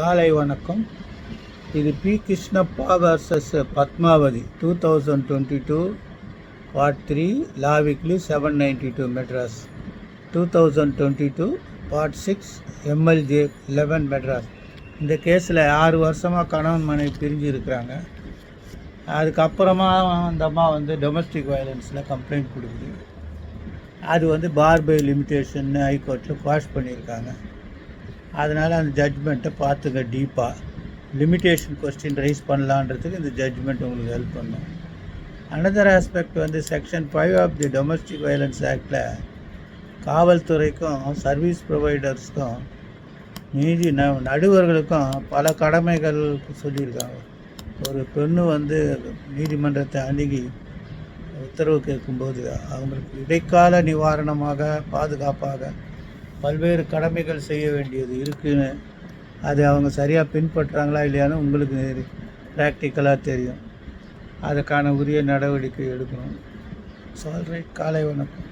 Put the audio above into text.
காலை வணக்கம். இது P. Krishnappa versus Padmavathi two thousand twenty two part three law weekly seven ninety two Madras two thousand twenty two part six MLJ eleven Madras இந்த கேஸில் ஆறு வருஷமாக கணவன் மனைவி பிரிஞ்சு இருக்கிறாங்க. அதுக்கப்புறமா அந்த அம்மா வந்து டொமஸ்டிக் வயலன்ஸில் கம்ப்ளைண்ட் கொடுக்குது. அது வந்து பார்பை லிமிட்டேஷன் ஹைகோர்ட்டில் பாஸ் பண்ணியிருக்காங்க. அதனால் அந்த ஜட்ஜ்மெண்ட்டை பார்த்துங்க டீப்பாக லிமிட்டேஷன் கொஸ்டின் ரைஸ் பண்ணலான்றதுக்கு இந்த ஜட்ஜ்மெண்ட் உங்களுக்கு ஹெல்ப் பண்ணும். அனதர் ஆஸ்பெக்ட் வந்து section five of the domestic violence ஆக்டில் காவல்துறைக்கும் சர்வீஸ் ப்ரொவைடர்ஸ்க்கும் நீதி ந நடுவர்களுக்கும் பல கடமைகள் சொல்லியிருக்காங்க. ஒரு பெண்ணு வந்து நீதிமன்றத்தை அணுகி உத்தரவு கேட்கும்போது அவங்களுக்கு இடைக்கால நிவாரணமாக பாதுகாப்பாக பல்வேறு கடமைகள் செய்ய வேண்டியது இருக்குன்னு அது அவங்க சரியாக பின்பற்றுறாங்களா இல்லையான்னு உங்களுக்கு ப்ராக்டிக்கலாக தெரியும். அதுக்கான உரிய நடவடிக்கை எடுக்கணும். சால்ரைட் காலை வணக்கம்.